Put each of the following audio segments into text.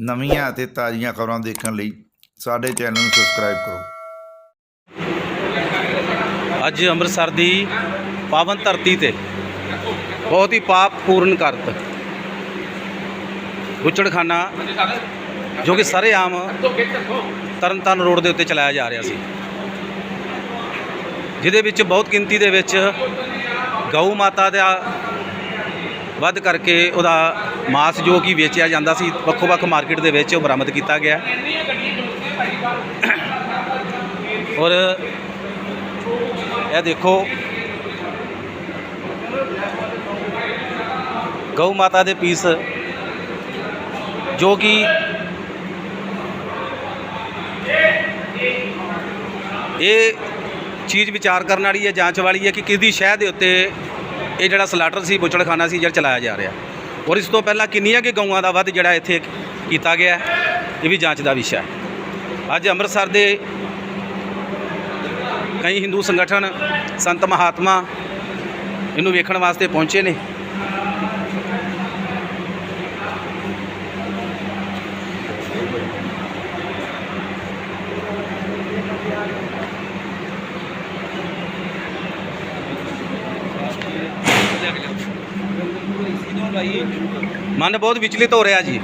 ਨਵੀਆਂ ਅਤੇ ਤਾਜ਼ੀਆਂ ਖਬਰਾਂ ਦੇਖਣ ਲਈ ਸਾਡੇ ਚੈਨਲ ਨੂੰ ਸਬਸਕ੍ਰਾਈਬ ਕਰੋ। ਅੱਜ ਅੰਮ੍ਰਿਤਸਰ ਦੀ ਪਾਵਨ ਧਰਤੀ ਤੇ ਬਹੁਤ ਹੀ ਪਾਪ ਪੂਰਨ ਕਰਤ ਗੁੱਚੜਖਾਨਾ ਜੋ ਕਿ ਸਾਰੇ ਆਮ ਤਰਨਤਾਰਨ ਰੋਡ ਦੇ ਉੱਤੇ ਚਲਾਇਆ ਜਾ ਰਿਹਾ ਸੀ। ਜਿਹਦੇ ਵਿੱਚ ਬਹੁਤ ਗਿਣਤੀ ਦੇ ਵਿੱਚ ਗਊ ਮਾਤਾ ਦਾ ਵੱਧ ਕਰਕੇ ਉਹਦਾ ਮਾਸ ਜੋ ਕਿ ਵੇਚਿਆ ਜਾਂਦਾ ਸੀ ਵੱਖੋ ਵੱਖ ਮਾਰਕੀਟ ਦੇ ਵਿੱਚ ਉਹ ਬਰਾਮਦ ਕੀਤਾ ਗਿਆ। ਔਰ ਇਹ ਦੇਖੋ, ਗਊ ਮਾਤਾ ਦੇ ਪੀਸ, ਜੋ ਕਿ ਇਹ ਚੀਜ਼ ਵਿਚਾਰ ਕਰਨ ਵਾਲੀ ਹੈ, ਜਾਂਚ ਵਾਲੀ ਹੈ ਕਿ ਕਿਸ ਦੀ ਸ਼ਹਿ ਦੇ ਉੱਤੇ ਇਹ ਜਿਹੜਾ ਸਲਾਟਰ ਸੀ, ਬੁੱਚੜਖਾਨਾ ਸੀ, ਜਿਹੜਾ ਚਲਾਇਆ ਜਾ ਰਿਹਾ। ਔਰ ਇਸ ਤੋਂ ਪਹਿਲਾਂ ਕਿੰਨੀਆਂ ਕਿ ਗਊਆਂ ਦਾ ਵੱਧ ਜਿਹੜਾ ਇੱਥੇ ਕੀਤਾ ਗਿਆ ਇਹ ਵੀ ਜਾਂਚ ਦਾ ਵਿਸ਼ਾ ਹੈ। ਅੱਜ ਅੰਮ੍ਰਿਤਸਰ ਦੇ ਕਈ ਹਿੰਦੂ ਸੰਗਠਨ ਸੰਤ ਮਹਾਤਮਾ ਇਹਨੂੰ ਵੇਖਣ ਵਾਸਤੇ ਪਹੁੰਚੇ ਨੇ। ਮਨ ਬਹੁਤ ਵਿਚਲਿਤ ਹੋ ਰਿਹਾ ਜੀ।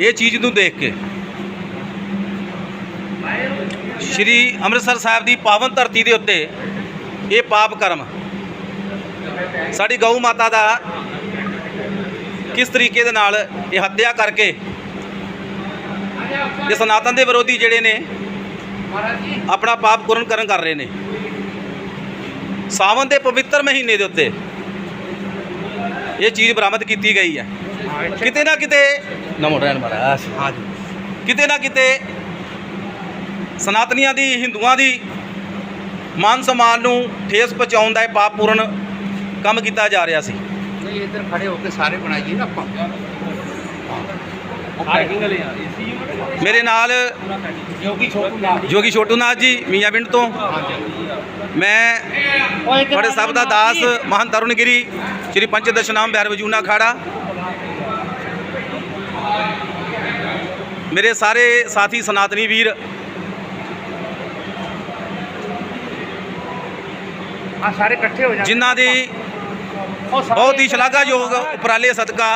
ਇਹ ਚੀਜ਼ ਨੂੰ ਦੇਖ ਕੇ। ਸ਼੍ਰੀ ਅੰਮ੍ਰਿਤਸਰ ਸਾਹਿਬ ਦੀ ਪਾਵਨ ਧਰਤੀ ਦੇ ਉੱਤੇ ਇਹ ਪਾਪ ਕਰਮ। ਸਾਡੀ ਗਊ ਮਾਤਾ ਦਾ ਕਿਸ ਤਰੀਕੇ ਦੇ ਨਾਲ ਇਹ ਹੱਤਿਆ ਕਰਕੇ ਇਹ ਸਨਾਤਨ ਦੇ ਵਿਰੋਧੀ ਜਿਹੜੇ ਨੇ, ਆਪਣਾ ਪਾਪ ਪੂਰਨ ਕਰਨ ਕਰ ਰਹੇ ਨੇ। ਸਾਵਨ ਦੇ ਪਵਿੱਤਰ ਮਹੀਨੇ ਦੇ ਉੱਤੇ ਇਹ ਚੀਜ਼ ਬਰਾਮਦ ਕੀਤੀ ਗਈ ਹੈ। ਕਿਤੇ ਨਾ ਕਿਤੇ ਨਮੋ ਰਹਿਣ ਮਹਾਰਾਜ ਕਿਤੇ ਨਾ ਕਿਤੇ ਸਨਾਤਨੀਆਂ ਦੀ ਹਿੰਦੂਆਂ ਦੀ ਮਾਨ ਸਨਮਾਨ ਨੂੰ ਠੇਸ ਪਹੁੰਚਾਉਣ ਦਾ ਇਹ ਪਾਪ ਪੂਰਨ ਕੰਮ ਕੀਤਾ ਜਾ ਰਿਹਾ ਸੀ। ਨਹੀਂ ਇੱਧਰ ਖੜੇ ਹੋ ਕੇ ਸਾਰੇ ਬਣਾਈਏ ਨਾ ਆਪਾਂ। ਮੇਰੇ ਨਾਲ ਜੋਗੀ ਛੋਟੂ ਨਾਲ। ਜੋਗੀ ਛੋਟੂ ਨਾਥ ਜੀ ਮੀਆਂ ਪਿੰਡ ਤੋਂ। ਮੈਂ ਬੜੇ ਸਭ ਦਾ ਦਾਸ ਮਹੰਤ ਤਰੁਣਗਿਰੀ ਸ੍ਰੀ ਪੰਚ ਦਸ਼ਨਾਮ ਬਿਹਾਰ ਵਜੂਨਾ ਖਾੜਾ ਮੇਰੇ ਸਾਰੇ ਸਾਥੀ ਸਨਾਤਨੀ ਵੀਰ। ਆ ਸਾਰੇ ਇਕੱਠੇ ਹੋ ਜਾਂਦੇ ਜਿਨ੍ਹਾਂ ਦੀ ਬਹੁਤ ਹੀ ਸ਼ਲਾਘਾਯੋਗ ਉਪਰਾਲੇ ਸਦਕਾ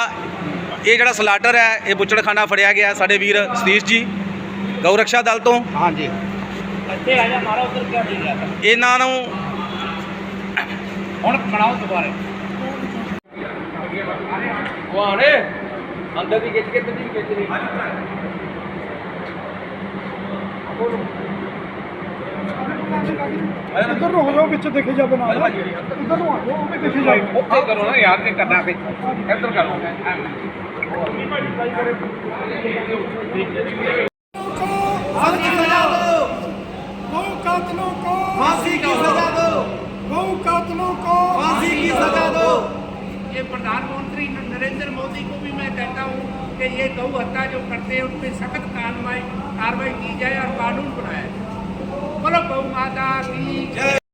ਇਹ ਜਿਹੜਾ ਸਲਾਟਰ ਹੈ ਇਹ ਬੁੱਚੜਖਾਨਾ ਫੜਿਆ ਗਿਆ ਸਾਡੇ ਵੀਰ ਸਤੀਸ਼ ਜੀ ਗਊ ਰਕਸ਼ਾ ਦਲ ਤੋਂ। ਹਾਂਜੀ। ਇੱਥੇ ਆ ਜਾ ਮਾਰਾ ਉਧਰ ਕਿਆ ਠੀਕ ਹੈ ਇਹਨਾਂ ਨੂੰ ਹੁਣ ਬਣਾਓ ਦੁਬਾਰੇ। ਵਾਣੇ ਅੰਦਰ ਦੀ ਖਿੱਚ ਕੇ ਤੇ ਦੀ ਖਿੱਚ ਰਹੀ ਇੱਧਰ ਨੂੰ ਹੋ ਜਾਓ ਵਿੱਚ ਦੇਖੇ ਜਾਵੇ ਨਾਲ ਇੱਧਰ ਨੂੰ ਆ ਜਾਓ ਉਹ ਵੀ ਦੇਖੇ ਜਾਵੇ ਉੱਥੇ ਕਰੋ ਨਾ ਯਾਰ ਤੇ ਕਰਨਾ ਤੇ ਇੱਧਰ ਕਰੋ। कातलों को फांसी की सजा दो ये प्रधानमंत्री नरेंद्र मोदी को भी मैं कहता हूँ कि ये गौ हत्या जो करते हैं उन पर सख्त कार्रवाई कार्रवाई की जाए और कानून बनाया जाए। बोलो गौ माता की